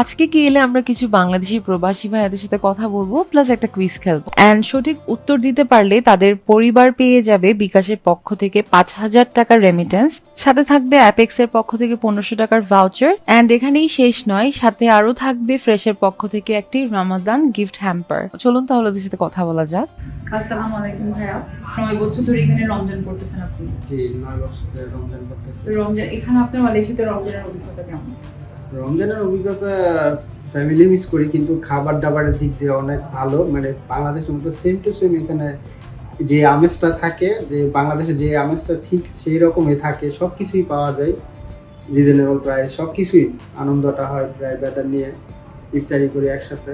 আজকে কি এলে আমরা কিছু বাংলাদেশি প্রবাসী ভাইয়াদের সাথে কথা বলব প্লাস একটা কুইজ খেলব। অ্যান্ড সঠিক উত্তর দিতে পারলে তাদের পরিবার পেয়ে যাবে বিকাশের পক্ষ থেকে পাঁচ হাজার টাকার রেমিটেন্স সাথে থাকবে অ্যাপেক্স এর পক্ষ থেকে পনেরোশো টাকার ভাউচার অ্যান্ড এখানেই শেষ নয় সাথে আরও থাকবে ফ্রেশের পক্ষ থেকে একটি রামাদান গিফট হ্যাম্পার চলুন তাহলে ওদের সাথে কথা বলা যাক। আসসালামু আলাইকুম ভাইয়া। নয় বছর ধরে এখানে রমজান করতেছেন আপনি? জি নয় বছর ধরে রমজান রমজান এখানে আপনার মালয়েশিয়াতে রমজানের অভিজ্ঞতা কেমন? রমজানের অভিজ্ঞতা ফ্যামিলি মিস করি, কিন্তু খাবার দাবারের দিক দিয়ে অনেক ভালো। মানে বাংলাদেশের মতো সেম টু সেম এখানে যে আমেজটা থাকে, যে বাংলাদেশে যে আমেজটা ঠিক সেই রকমই থাকে সব কিছুই পাওয়া যায় রিজনেবল প্রাইস সব কিছুই আনন্দটা হয় প্রায় বেদার নিয়ে ইফতারি করি একসাথে,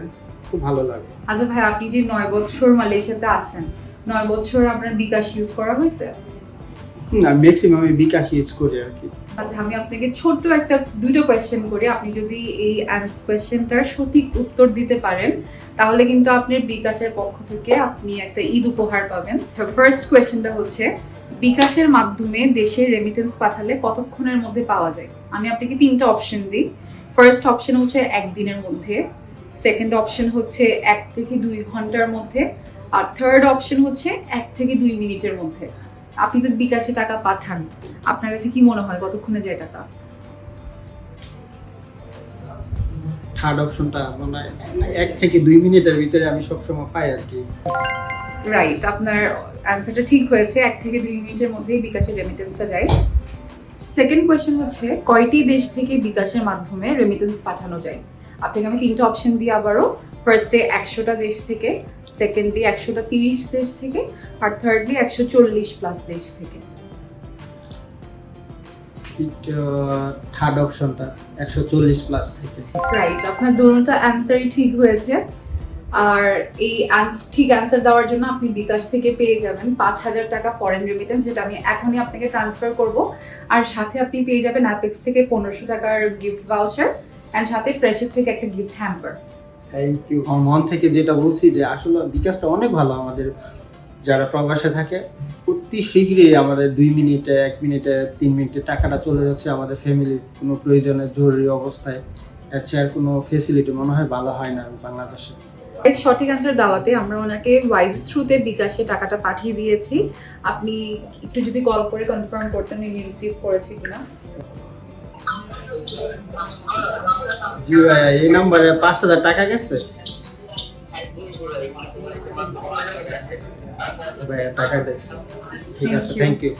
খুব ভালো লাগে। আচ্ছা ভাই, আপনি যে নয় বছর মালয়েশিয়াতে আছেন, নয় বছর আপনার বিকাশ ইউজ করা হয়েছে? না ম্যাক্সিমাম আমি বিকাশ ইউজ করি আর কি। আচ্ছা আমি আপনাকে ছোট্ট একটা দুটো কোয়েশ্চেন করি। আপনি যদি এই কোয়েশ্চেনটার সঠিক উত্তর দিতে পারেন, তাহলে কিন্তু আপনার বিকাশের পক্ষ থেকে আপনি একটা ঈদ উপহার পাবেন। ফার্স্ট কোয়েশ্চেনটা হচ্ছে, বিকাশের মাধ্যমে দেশে রেমিটেন্স পাঠালে কতক্ষণের মধ্যে পাওয়া যায়? আমি আপনাকে তিনটা অপশন দিই। ফার্স্ট অপশন হচ্ছে একদিনের মধ্যে সেকেন্ড অপশন হচ্ছে এক থেকে দুই ঘণ্টার মধ্যে, আর থার্ড অপশন হচ্ছে এক থেকে দুই মিনিটের মধ্যে। আপনি তো বিকাশে টাকা পাঠান। আপনার কাছে কি মনে হয় কতক্ষণে যায় টাকা? থার্ড অপশনটা মনে হয় এক থেকে দুই মিনিটের ভিতরে আমি সবসময় পাই আর কি। রাইট আপনার অ্যান্সারটা ঠিক হয়েছে। এক থেকে দুই মিনিটের মধ্যেই বিকাশের রেমিটেন্সটা যায়। সেকেন্ড কোয়েশ্চেন হচ্ছে কয়টি দেশ থেকে বিকাশের মাধ্যমে রেমিটেন্স পাঠানো যায়? আপনাকে আমি তিনটা অপশন দিই আবারও। ফার্স্টে একশোটা দেশ থেকে সেকেন্ডলি একশোটা তিরিশ দেশ থেকে আর থার্ডলি একশো চল্লিশ প্লাস দেশ থেকে। থার্ড অপশনটা একশো চল্লিশ প্লাস থেকে। রাইট আপনার দুটোটা অ্যান্সারই ঠিক হয়েছে। আর এই ঠিক অ্যান্সার দেওয়ার জন্য আপনি বিকাশ থেকে পেয়ে যাবেন পাঁচ হাজার টাকা ফরেন রেমিটেন্স যেটা আমি এখনই আপনাকে ট্রান্সফার করব। আর সাথে আপনি পেয়ে যাবেন অ্যাপেক্স থেকে পনেরোশো টাকার গিফট ভাউচার অ্যান্ড সাথে ফ্রেশের থেকে একটা গিফট হ্যাম্পার থ্যাংক ইউ আমার মন থেকে যেটা বলছি যে আসলে বিকাশটা অনেক ভালো আমাদের যারা প্রবাসে থাকে, অতি শীঘ্রই আমাদের দুই মিনিটে, এক মিনিটে, তিন মিনিটে টাকাটা চলে যাচ্ছে আমাদের ফ্যামিলির কোনো প্রয়োজনে জরুরি অবস্থায়। এর চেয়ে আর কোনো ফেসিলিটি মনে হয় ভালো হয় না বাংলাদেশে। এর সঠিক অ্যান্সার দেওয়াতে আমরা ওনাকে ওয়াইজ থ্রুতে বিকাশে টাকাটা পাঠিয়ে দিয়েছি। আপনি একটু যদি কল করে কনফার্ম করতেন, ইনি রিসিভ করেছি কিনা। জি ভাইয়া এই নাম্বারে পাঁচ হাজার টাকা গেছে? ভাইয়া টাকা গেছে ঠিক আছে থ্যাংক ইউ